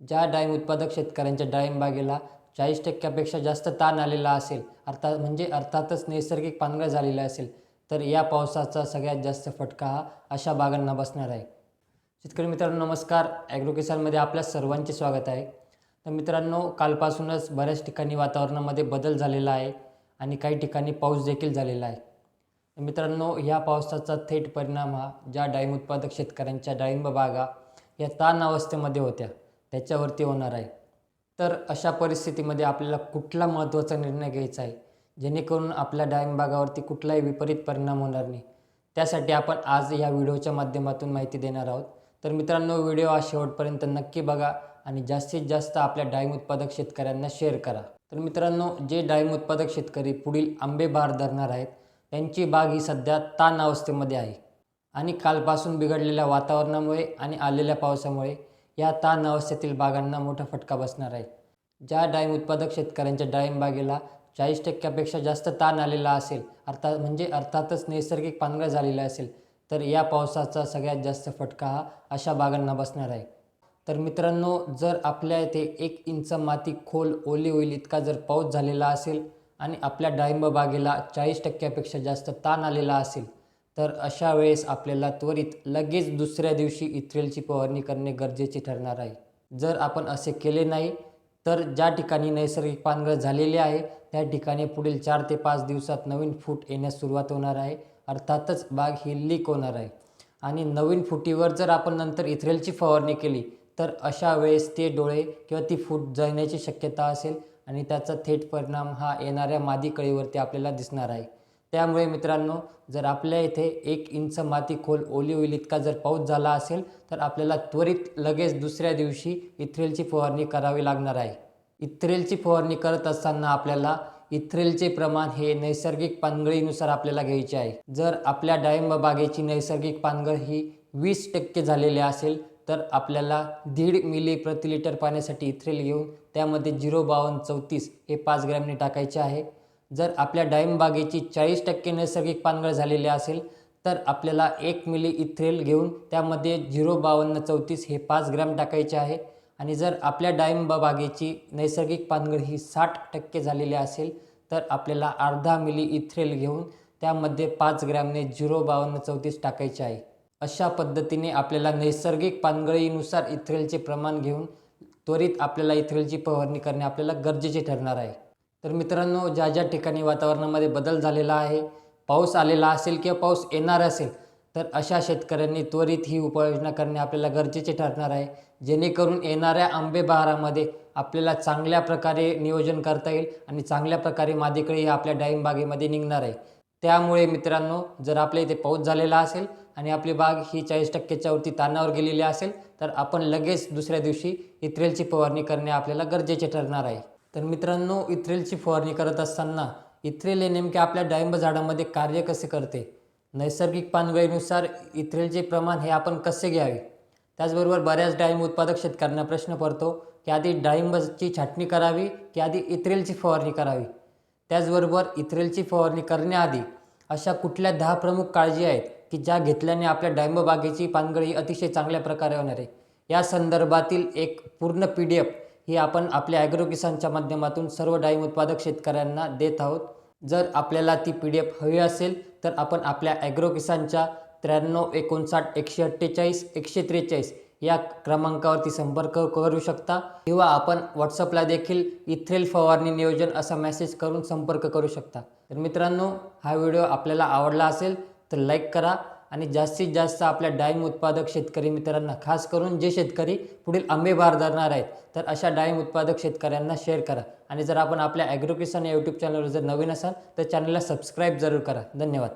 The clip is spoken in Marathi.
ज्या डाळिंब उत्पादक शेतकऱ्यांच्या डाळिंबागेला चाळीस टक्क्यापेक्षा जास्त ताण आलेला असेल अर्थात म्हणजे अर्थातच नैसर्गिक पानगळ झालेला असेल तर या पावसाचा सगळ्यात जास्त फटका हा अशा बागांना बसणार आहे. शेतकरी मित्रांनो नमस्कार. ॲग्रो किसानमध्ये आपल्या सर्वांचे स्वागत आहे. तर मित्रांनो कालपासूनच बऱ्याच ठिकाणी वातावरणामध्ये बदल झालेला आहे आणि काही ठिकाणी पाऊस देखील झालेला आहे. तर मित्रांनो ह्या पावसाचा थेट परिणाम हा ज्या डाळिंब उत्पादक शेतकऱ्यांच्या डाळिंब बागा या ताण अवस्थेमध्ये होत्या. ह्याच्यावरती होणार आहे. तर अशा परिस्थितीमध्ये आपल्याला कुठला महत्त्वाचा निर्णय घ्यायचा आहे? जेणेकरून आपल्या डाळिंबागावरती कुठलाही विपरीत परिणाम होणार नाही. त्यासाठी आपण आज या व्हिडिओच्या माध्यमातून माहिती देणार आहोत. तर मित्रांनो व्हिडिओ हा शेवटपर्यंत नक्की बघा आणि जास्तीत जास्त आपल्या डाळिंब उत्पादक शेतकऱ्यांना शेअर करा. तर मित्रांनो जे डाळिंब उत्पादक शेतकरी पुढील आंबे बहार धरणार आहेत त्यांची बाग ही सध्या ताण अवस्थेमध्ये आहे. आणि कालपासून बिघडलेल्या वातावरणामुळे आणि आलेल्या पावसामुळे या ताण अवस्थेतील बागांना मोठा फटका बसणार आहे. ज्या डाळिंब उत्पादक शेतकऱ्यांच्या डाळिंब बागेला चाळीस टक्क्यापेक्षा जास्त ताण आलेला असेल अर्थात म्हणजे अर्थातच नैसर्गिक पानगळ झालेला असेल तर या पावसाचा सगळ्यात जास्त फटका हा अशा बागांना बसणार आहे. तर मित्रांनो जर आपल्या इथे एक इंच माती खोल ओली होईल इतका जर पाऊस झालेला असेल आणि आपल्या डाळिंब बागेला चाळीस टक्क्यापेक्षा जास्त ताण आलेला असेल तर अशा वेळेस आपल्याला त्वरित लगेच दुसऱ्या दिवशी इथ्रेलची फवारणी करणे गरजेचे ठरणार आहे. जर आपण असे केले नाही तर ज्या ठिकाणी नैसर्गिक पानगळ झालेली आहे त्या ठिकाणी पुढील चार ते पाच दिवसात नवीन फूट येण्यास सुरुवात होणार आहे. अर्थातच बाग ही लीक होणार आहे. आणि नवीन फुटीवर जर आपण नंतर इथ्रेलची फवारणी केली तर अशा वेळेस ते डोळे किंवा ती फूट जळण्याची शक्यता असेल आणि त्याचा थेट परिणाम हा येणाऱ्या मादी कळीवरती आपल्याला दिसणार आहे. त्यामुळे मित्रांनो जर आपल्या इथे एक इंच माती खोल ओली होईल इतका जर पाऊस झाला असेल तर आपल्याला त्वरित लगेच दुसऱ्या दिवशी इथ्रेलची फवारणी करावी लागणार आहे. इथ्रेलची फवारणी करत असताना आपल्याला इथ्रेलचे प्रमाण हे नैसर्गिक पानगळीनुसार आपल्याला घ्यायचे आहे. जर आपल्या डाळिंब बागेची नैसर्गिक पानगळ ही वीस टक्के झालेली असेल तर आपल्याला दीड मिली प्रति लिटर पाण्यासाठी इथ्रेल घेऊन त्यामध्ये झिरो बावन्न चौतीस हे पाच ग्रॅमने टाकायचे आहे. जर आपल्या डाळिंब बागेची चाळीस टक्के नैसर्गिक पानगळ झालेली असेल तर आपल्याला एक मिली इथ्रेल घेऊन त्यामध्ये झिरो बावन्न चौतीस हे पाच ग्रॅम टाकायचे आहे. आणि जर आपल्या डाळिंब बागेची नैसर्गिक पानगळ ही साठ टक्के झालेली असेल तर आपल्याला अर्धा मिली इथ्रेल घेऊन त्यामध्ये पाच ग्रॅमने झिरो बावन्न चौतीस टाकायचे आहे. अशा पद्धतीने आपल्याला नैसर्गिक पानगळीनुसार इथ्रेलचे प्रमाण घेऊन त्वरित आपल्याला इथ्रेलची फवारणी करणे आपल्याला गरजेचे ठरणार आहे. तर मित्रांनो ज्या ज्या ठिकाणी वातावरणामध्ये बदल झालेला आहे पाऊस आलेला असेल किंवा पाऊस येणार असेल तर अशा शेतकऱ्यांनी त्वरित ही उपाययोजना करणे आपल्याला गरजेचे ठरणार आहे. जेणेकरून येणाऱ्या आंबे बहारामध्ये आपल्याला चांगल्या प्रकारे नियोजन करता येईल आणि चांगल्या प्रकारे मादीकडे हे आपल्या डाळिंब बागेमध्ये निघणार आहे. त्यामुळे मित्रांनो जर आपल्या इथे पाऊस झालेला असेल आणि आपली बाग ही चाळीस टक्क्याच्या वरती ताणावर गेलेली असेल तर आपण लगेच दुसऱ्या दिवशी इथ्रेलची फवारणी करणे आपल्याला गरजेचे ठरणार आहे. तर मित्रांनो इथ्रेलची फवारणी करत असताना इथ्रेल हे नेमके आपल्या डाळिंब झाडामध्ये कार्य कसे करते? नैसर्गिक पानगळीनुसार इथ्रेलचे प्रमाण हे आपण कसे घ्यावे? त्याचबरोबर बऱ्याच डाळिंब उत्पादक शेतकऱ्यांना प्रश्न पडतो की आधी डाळिंबाची छाटणी करावी की आधी इथ्रेलची फवारणी करावी? त्याचबरोबर इथ्रेलची फवारणी करण्याआधी अशा कुठल्या दहा प्रमुख काळजी आहेत की ज्या घेतल्याने आपल्या डाळिंब बागेची पानगळी अतिशय चांगल्या प्रकारे होणार आहे? या संदर्भातील एक पूर्ण पी डी एफ ही आपण आपल्या ॲग्रो किसानच्या माध्यमातून सर्व डाळिंब उत्पादक शेतकऱ्यांना देत आहोत. जर आपल्याला ती पी डी एफ हवी असेल तर आपण आपल्या ॲग्रो किसानच्या त्र्याण्णव एकोणसाठ एकशे अठ्ठेचाळीस एकशे त्रेचाळीस या क्रमांकावरती संपर्क करू शकता. किंवा आपण व्हॉट्सअपला देखील इथ्रेल फवारणी नियोजन असा मेसेज करून संपर्क करू शकता. तर मित्रांनो हा व्हिडिओ आपल्याला आवडला असेल तर लाईक करा. आणि जास्तीत जास्त आपल्या डाळिंब उत्पादक शेतकरी मित्रांना खास करून जे शेतकरी पुढील आंबे बार धरणार आहेत तर अशा डाळिंब उत्पादक शेतकऱ्यांना शेअर करा. आणि जर आपण आपल्या ॲग्रो या यूट्यूब चॅनलवर जर नवीन असाल तर चॅनलला सबस्क्राईब जरूर करा. धन्यवाद.